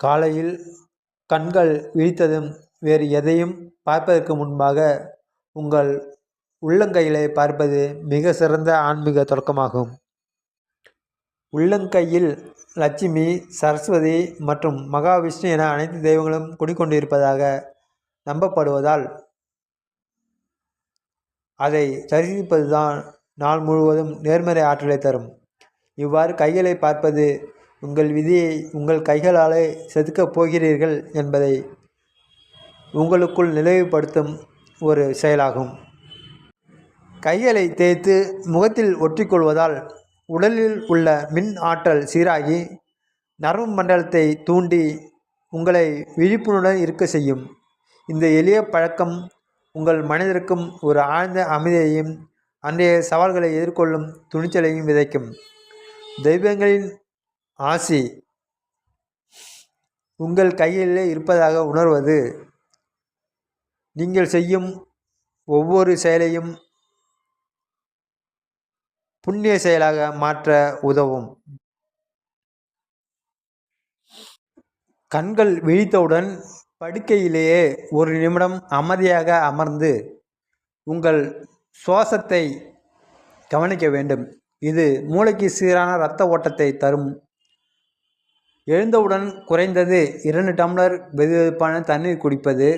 காலையில் கண்கள் விழித்ததும் வேறு எதையும் பார்ப்பதற்கு முன்பாக உங்கள் உள்ளங்கையிலே பார்ப்பது மிக சிறந்த ஆன்மீக தொடக்கமாகும். உள்ளங்கையில் லட்சுமி சரஸ்வதி மற்றும் மகாவிஷ்ணு என அனைத்து தெய்வங்களும் குடிக்கொண்டிருப்பதாக நம்பப்படுவதால் அதை தரிசிப்பதுதான் நாள் முழுவதும் நேர்மறை ஆற்றலை தரும். இவ்வாறு கைகளை பார்ப்பது உங்கள் விதியை உங்கள் கைகளாலே செதுக்கப் போகிறீர்கள் என்பதை உங்களுக்குள் நினைவுபடுத்தும் ஒரு செயலாகும். கைகளை தேய்த்து முகத்தில் ஒட்டிக்கொள்வதால் உடலில் உள்ள மின் ஆற்றல் சீராகி நரம்பு மண்டலத்தை தூண்டி உங்களை விழிப்புணர்வுடன் இருக்க செய்யும். இந்த எளிய பழக்கம் உங்கள் மனதிற்கும் ஒரு ஆழ்ந்த அமைதியையும் அன்றைய சவால்களை எதிர்கொள்ளும் துணிச்சலையும் விதைக்கும். தெய்வங்களின் ஆசி உங்கள் கையிலே இருப்பதாக உணர்வது. நீங்கள் செய்யும் ஒவ்வொரு செயலையும் புண்ணிய செயலாக மாற்ற உதவும். கண்கள் விழித்தவுடன் படுக்கையிலேயே ஒரு நிமிடம் அமைதியாக அமர்ந்து உங்கள் சுவாசத்தை கவனிக்க வேண்டும். இது மூளைக்கு சீரான இரத்த ஓட்டத்தை தரும் எழுந்தவுடன் குறைந்தது இரண்டு டம்ளர் வெதுவெதுப்பான தண்ணீர் குடிப்பது.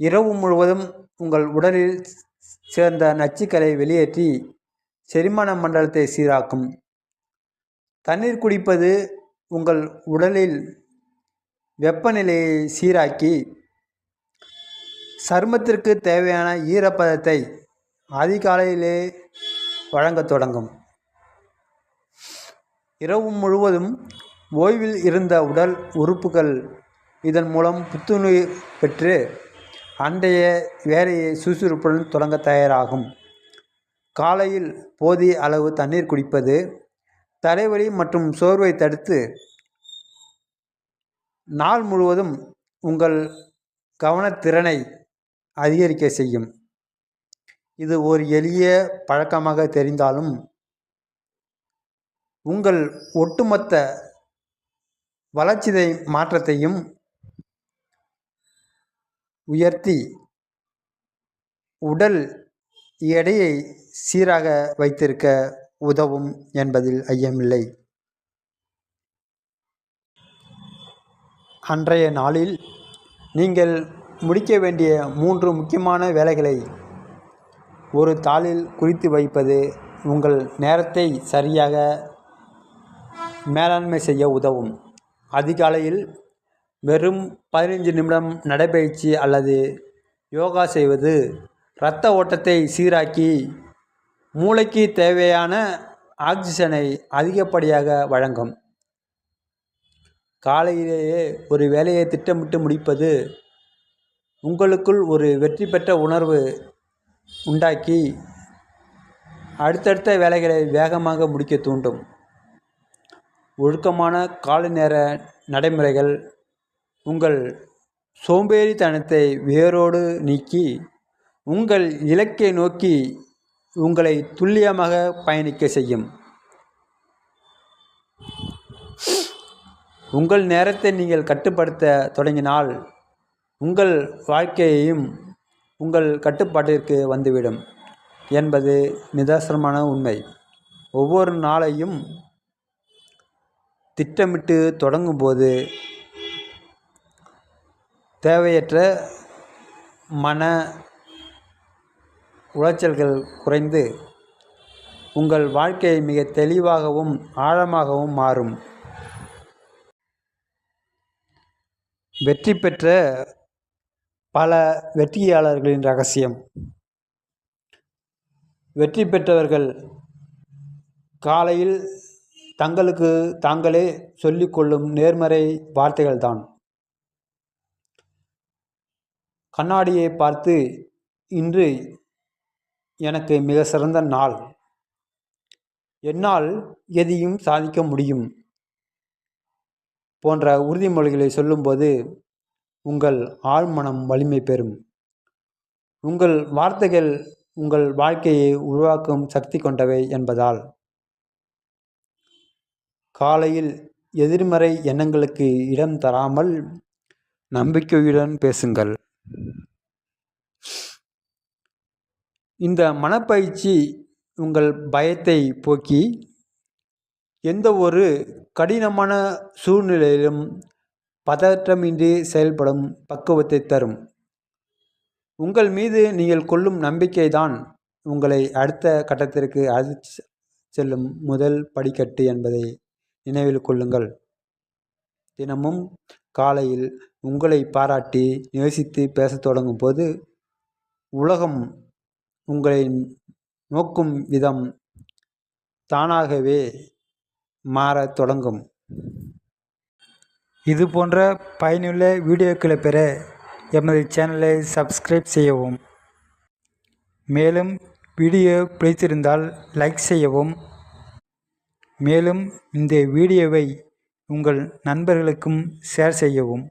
இரவு முழுவதும் உங்கள் உடலில் சேர்ந்த நச்சுக்களை வெளியேற்றி செரிமான மண்டலத்தை சீராக்கும். தண்ணீர் குடிப்பது உங்கள் உடலில் வெப்பநிலையை சீராக்கி சருமத்திற்கு தேவையான ஈரப்பதத்தை அதிகாலையிலே வழங்கத் தொடங்கும். இரவு முழுவதும் ஓய்வில் இருந்த உடல் உறுப்புகள் இதன் மூலம் புத்துணர் பெற்று அன்றைய வேலையை சுறுசுறுப்புடன் தொடங்க தயாராகும். காலையில் போதிய அளவு தண்ணீர் குடிப்பது தலைவலி மற்றும் சோர்வை தடுத்து நாள் முழுவதும் உங்கள் கவனத்திறனை அதிகரிக்க செய்யும். இது ஒரு எளிய பழக்கமாக தெரிந்தாலும் உங்கள் ஒட்டுமொத்த வளர்ச்சிதை மாற்றத்தையும் உயர்த்தி உடல் எடையை சீராக வைத்திருக்க உதவும் என்பதில் ஐயமில்லை. அன்றைய நாளில் நீங்கள் முடிக்க வேண்டிய மூன்று முக்கியமான வேலைகளை ஒரு தாளில் குறித்து வைப்பது உங்கள் நேரத்தை சரியாக மேலாண்மை செய்ய உதவும். அதிகாலையில் வெறும் பதினைஞ்சு நிமிடம் நடைபயிற்சி அல்லது யோகா செய்வது இரத்த ஓட்டத்தை சீராக்கி மூளைக்கு தேவையான ஆக்சிஜனை அதிகப்படியாக வழங்கும். காலையிலேயே ஒரு வேலையை திட்டமிட்டு முடிப்பது உங்களுக்குள் ஒரு வெற்றி பெற்ற உணர்வு உண்டாக்கி அடுத்தடுத்த வேலைகளை வேகமாக முடிக்க தூண்டும். ஒழுக்கமான காலை நேர நடைமுறைகள் உங்கள் சோம்பேறித்தனத்தை வேரோடு நீக்கி உங்கள் இலக்கை நோக்கி உங்களை துல்லியமாக பயணிக்க செய்யும். உங்கள் நேரத்தை நீங்கள் கட்டுப்படுத்த தொடங்கினால் உங்கள் வாழ்க்கையையும் உங்கள் கட்டுப்பாட்டிற்கு வந்துவிடும் என்பது நிதர்சனமான உண்மை. ஒவ்வொரு நாளையும் திட்டமிட்டு தொடங்கும்போது தேவையற்ற மன உளைச்சல்கள் குறைந்து உங்கள் வாழ்க்கை மிக தெளிவாகவும் ஆழமாகவும் மாறும். வெற்றி பெற்ற பல வெற்றியாளர்களின் ரகசியம். வெற்றி பெற்றவர்கள் காலையில் தங்களுக்கு தாங்களே சொல்லிக்கொள்ளும் நேர்மறை வார்த்தைகள்தான். கண்ணாடியை பார்த்து இன்று எனக்கு மிக சிறந்த நாள். என்னால் எதையும் சாதிக்க முடியும் போன்ற உறுதிமொழிகளை சொல்லும்போது உங்கள் ஆழ்மனம் வலிமை பெறும். உங்கள் வார்த்தைகள் உங்கள் வாழ்க்கையை உருவாக்கும் சக்தி கொண்டவை என்பதால். காலையில் எதிர்மறை எண்ணங்களுக்கு இடம் தராமல் நம்பிக்கையுடன் பேசுங்கள். இந்த மனப்பயிற்சி உங்கள் பயத்தை போக்கி எந்த ஒரு கடினமான சூழ்நிலையிலும் பதற்றமின்றி செயல்படும் பக்குவத்தை தரும். உங்கள் மீது நீங்கள் கொள்ளும் நம்பிக்கைதான் உங்களை அடுத்த கட்டத்திற்கு அழைத்து செல்லும் முதல் படிக்கட்டு என்பதை நினைவில் கொள்ளுங்கள். தினமும் காலையில் உங்களை பாராட்டி நேசித்து பேசத் தொடங்கும் போது உலகம் உங்களை நோக்கும் விதம் தானாகவே மாறத் தொடங்கும். இது போன்ற பயனுள்ள வீடியோக்களை பெற எமது சேனலை சப்ஸ்கிரைப் செய்யவும். மேலும் வீடியோ பிடித்திருந்தால் லைக் செய்யவும். மேலும் இந்த வீடியோவை உங்கள் நண்பர்களுக்கும் ஷேர் செய்யவும்.